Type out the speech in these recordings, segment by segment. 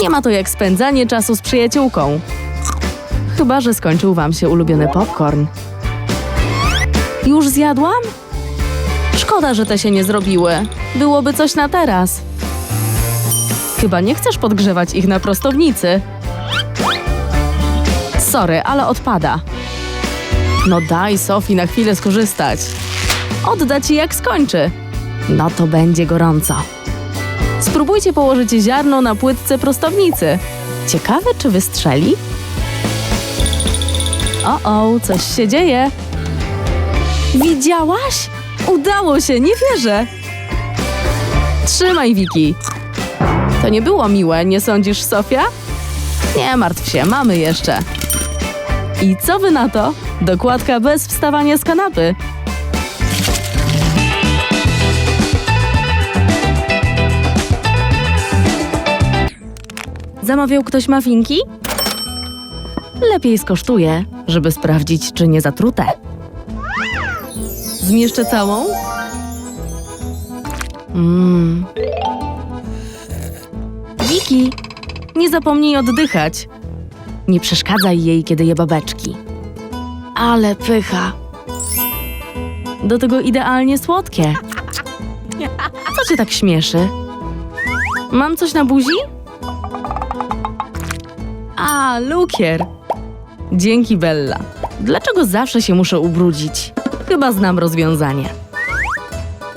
Nie ma to jak spędzanie czasu z przyjaciółką. Chyba, że skończył wam się ulubiony popcorn. Już zjadłam? Szkoda, że te się nie zrobiły. Byłoby coś na teraz. Chyba nie chcesz podgrzewać ich na prostownicy. Sorry, ale odpada. No daj Sofii na chwilę skorzystać. Odda ci jak skończy. No to będzie gorąco. Spróbujcie położyć ziarno na płytce prostownicy. Ciekawe, czy wystrzeli? O, o, coś się dzieje. Widziałaś? Udało się, nie wierzę. Trzymaj, Wiki. To nie było miłe, nie sądzisz, Sofia? Nie martw się, mamy jeszcze. I co wy na to? Dokładka bez wstawania z kanapy. Zamawiał ktoś mafinki? Lepiej skosztuję, żeby sprawdzić, czy nie zatrute. Zmieszczę całą? Mmm. Wiki, nie zapomnij oddychać. Nie przeszkadzaj jej, kiedy je babeczki. Ale pycha. Do tego idealnie słodkie. Co cię tak śmieszy? Mam coś na buzi? A, lukier. Dzięki, Bella. Dlaczego zawsze się muszę ubrudzić? Chyba znam rozwiązanie.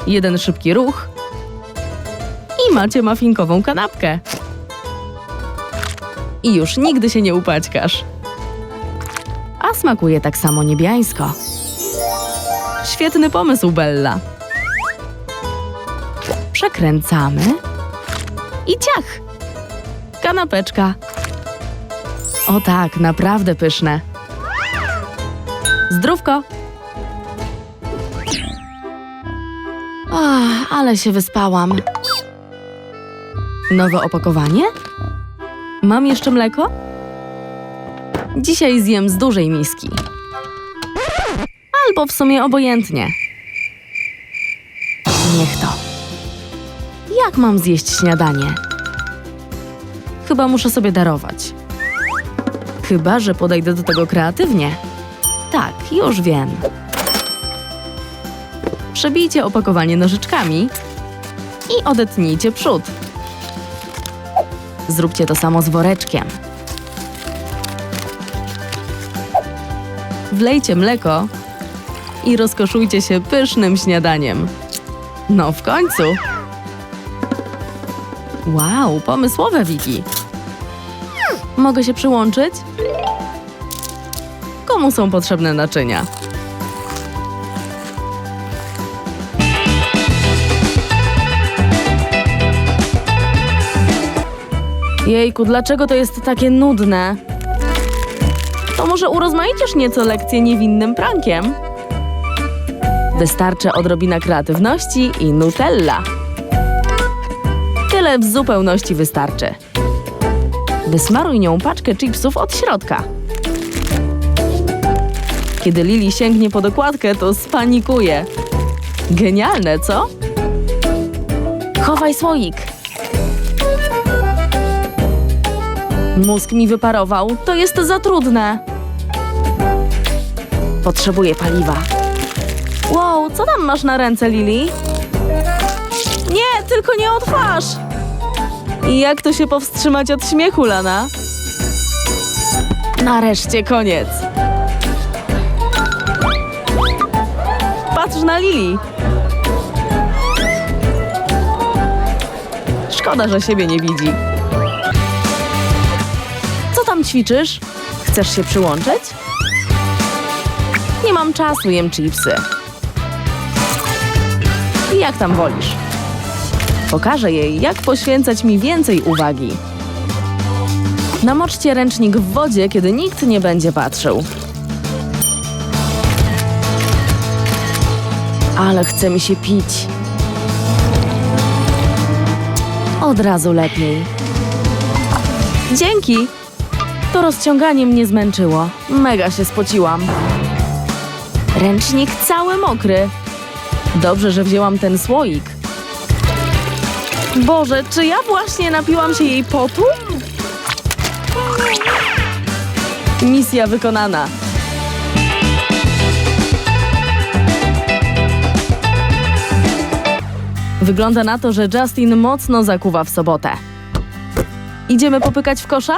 Jeden szybki ruch i macie mafinkową kanapkę. I już nigdy się nie upaćkasz. A smakuje tak samo niebiańsko. Świetny pomysł, Bella. Przekręcamy i ciach. Kanapeczka. O tak, naprawdę pyszne. Zdrówko. Ach, ale się wyspałam. Nowe opakowanie? Mam jeszcze mleko? Dzisiaj zjem z dużej miski. Albo w sumie obojętnie. Niech to. Jak mam zjeść śniadanie? Chyba muszę sobie darować. Chyba, że podejdę do tego kreatywnie. Tak, już wiem. Przebijcie opakowanie nożyczkami i odetnijcie przód. Zróbcie to samo z woreczkiem. Wlejcie mleko i rozkoszujcie się pysznym śniadaniem. No w końcu. Wow, pomysłowe Wiki. Mogę się przyłączyć? Komu są potrzebne naczynia? Jejku, dlaczego to jest takie nudne? To może urozmaicisz nieco lekcję niewinnym prankiem? Wystarczy odrobina kreatywności i Nutella. Tyle w zupełności wystarczy. Wysmaruj nią paczkę chipsów od środka. Kiedy Lili sięgnie po dokładkę, to spanikuje. Genialne, co? Chowaj słoik. Mózg mi wyparował. To jest za trudne. Potrzebuję paliwa. Wow, co tam masz na ręce, Lili? Nie, tylko nie o twarz! I jak to się powstrzymać od śmiechu, Lana? Nareszcie koniec. Patrz na Lili. Szkoda, że siebie nie widzi. Co tam ćwiczysz? Chcesz się przyłączyć? Nie mam czasu, jem chipsy. Jak tam wolisz? Pokażę jej, jak poświęcać mi więcej uwagi. Namoczcie ręcznik w wodzie, kiedy nikt nie będzie patrzył. Ale chce mi się pić. Od razu lepiej. Dzięki! To rozciąganie mnie zmęczyło. Mega się spociłam. Ręcznik cały mokry. Dobrze, że wzięłam ten słoik. Boże, czy ja właśnie napiłam się jej potu? Misja wykonana. Wygląda na to, że Justin mocno zakuwa w sobotę. Idziemy popykać w kosza?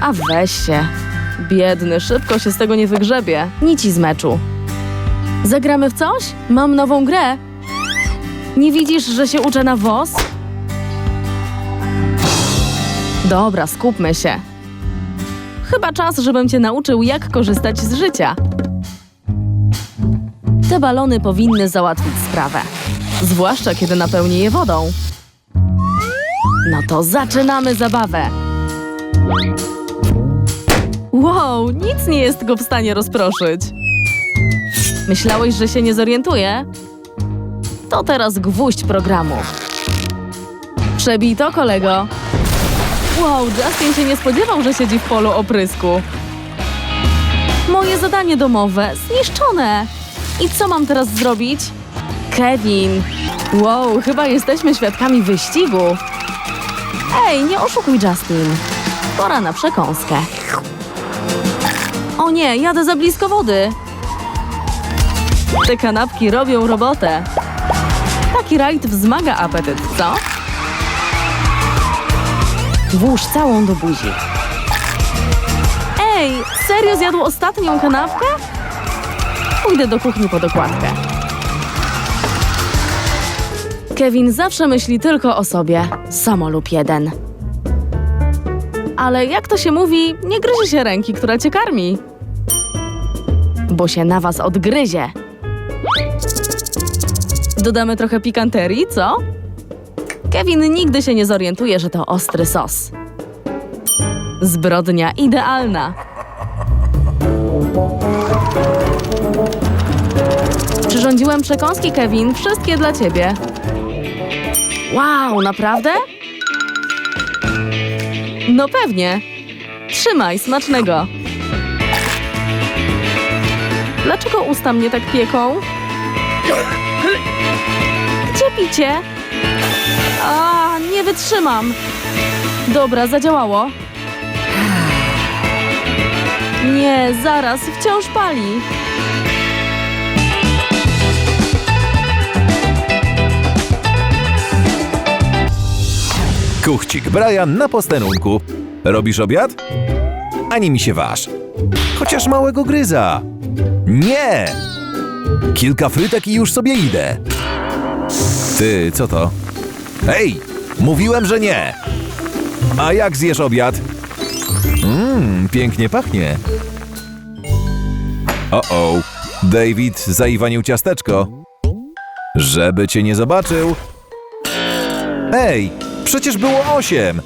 A weź się. Biedny, szybko się z tego nie wygrzebie. Nici z meczu. Zagramy w coś? Mam nową grę. Nie widzisz, że się uczę na WOS? Dobra, skupmy się. Chyba czas, żebym cię nauczył, jak korzystać z życia. Te balony powinny załatwić sprawę. Zwłaszcza, kiedy napełnię je wodą. No to zaczynamy zabawę. Wow, nic nie jest go w stanie rozproszyć. Myślałeś, że się nie zorientuje? To teraz gwóźdź programu. Przebij to, kolego. Wow, Justin się nie spodziewał, że siedzi w polu oprysku. Moje zadanie domowe zniszczone. I co mam teraz zrobić? Kevin. Wow, chyba jesteśmy świadkami wyścigu. Ej, nie oszukuj, Justin. Pora na przekąskę. O nie, jadę za blisko wody. Te kanapki robią robotę. Taki rajd wzmaga apetyt, co? Włóż całą do buzi. Ej, serio zjadł ostatnią kanapkę? Pójdę do kuchni po dokładkę. Kevin zawsze myśli tylko o sobie. Samo lub jeden. Ale jak to się mówi, nie gryzie się ręki, która cię karmi. Bo się na was odgryzie. Dodamy trochę pikanterii, co? Kevin nigdy się nie zorientuje, że to ostry sos. Zbrodnia idealna. Przyrządziłem przekąski, Kevin. Wszystkie dla ciebie. Wow, naprawdę? No pewnie. Trzymaj, smacznego. Dlaczego usta mnie tak pieką? Gdzie picie? A, nie wytrzymam. Dobra, zadziałało. Nie, zaraz, wciąż pali. Kuchcik Brian na posterunku. Robisz obiad? Ani mi się waż. Chociaż małego gryza. Nie! Kilka frytek i już sobie idę. Ty, co to? Hej! Mówiłem, że nie! A jak zjesz obiad? Mmm, pięknie pachnie. O-o, David zaiwanił ciasteczko. Żeby cię nie zobaczył. Ej, przecież było osiem.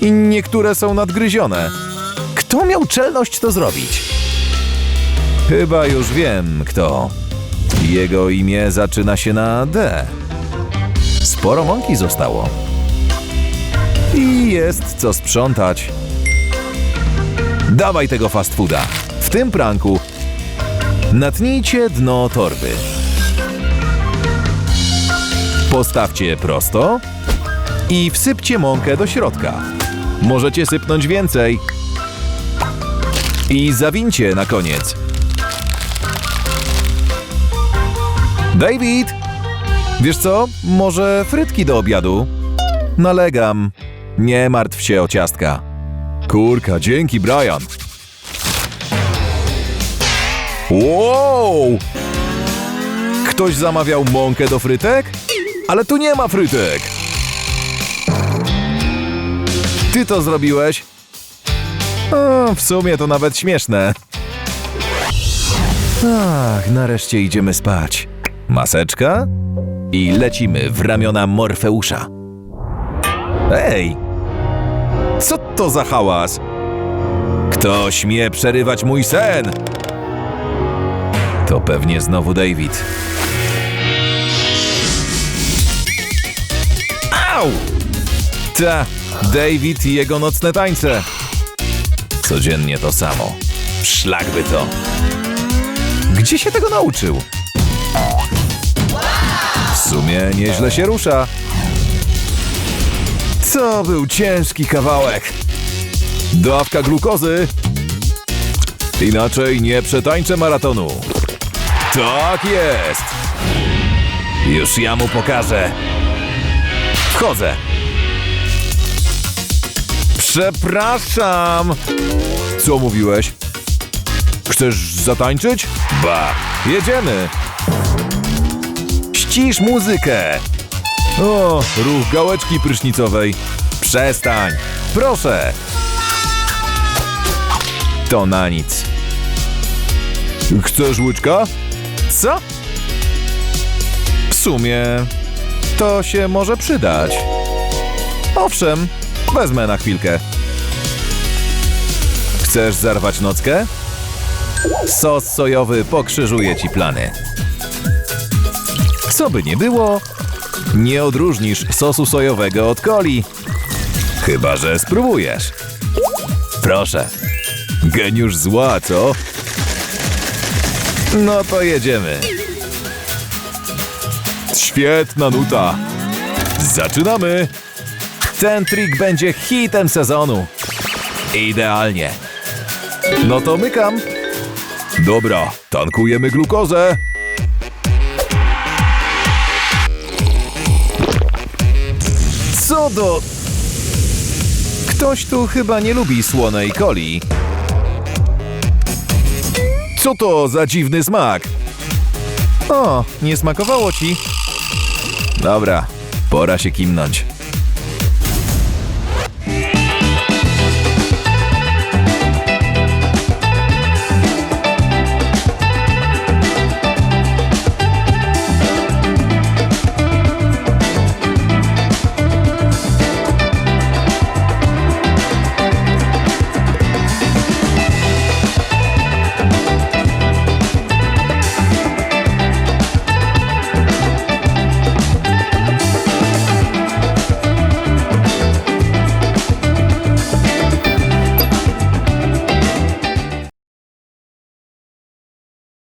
I niektóre są nadgryzione. Kto miał czelność to zrobić? Chyba już wiem, kto. Jego imię zaczyna się na D. Sporo mąki zostało. I jest co sprzątać. Dawaj tego fast fooda. W tym pranku natnijcie dno torby. Postawcie prosto i wsypcie mąkę do środka. Możecie sypnąć więcej. I zawincie na koniec. David! Wiesz co? Może frytki do obiadu? Nalegam. Nie martw się o ciastka. Kurka, dzięki, Brian. Wow! Ktoś zamawiał mąkę do frytek? Ale tu nie ma frytek! Ty to zrobiłeś? O, w sumie to nawet śmieszne. Ach, nareszcie idziemy spać. Maseczka? I lecimy w ramiona Morfeusza. Ej! Co to za hałas? Kto śmie przerywać mój sen? To pewnie znowu David. Au! Ta, David i jego nocne tańce. Codziennie to samo. Szlak by to. Gdzie się tego nauczył? Sumie nieźle się rusza. To był ciężki kawałek. Dawka glukozy. Inaczej nie przetańczę maratonu. Tak jest. Już ja mu pokażę. Wchodzę. Przepraszam. Co mówiłeś? Chcesz zatańczyć? Ba, jedziemy. Ścisz muzykę. O, ruch gałeczki prysznicowej. Przestań. Proszę. To na nic. Chcesz łyczka? Co? W sumie to się może przydać. Owszem, wezmę na chwilkę. Chcesz zarwać nockę? Sos sojowy pokrzyżuje ci plany. Co by nie było, nie odróżnisz sosu sojowego od coli. Chyba, że spróbujesz. Proszę. Geniusz zła, co? No to jedziemy. Świetna nuta. Zaczynamy. Ten trik będzie hitem sezonu. Idealnie. No to mykam. Dobra, tankujemy glukozę. Do... Ktoś tu chyba nie lubi słonej coli. Co to za dziwny smak? O, nie smakowało ci? Dobra, pora się kimnąć.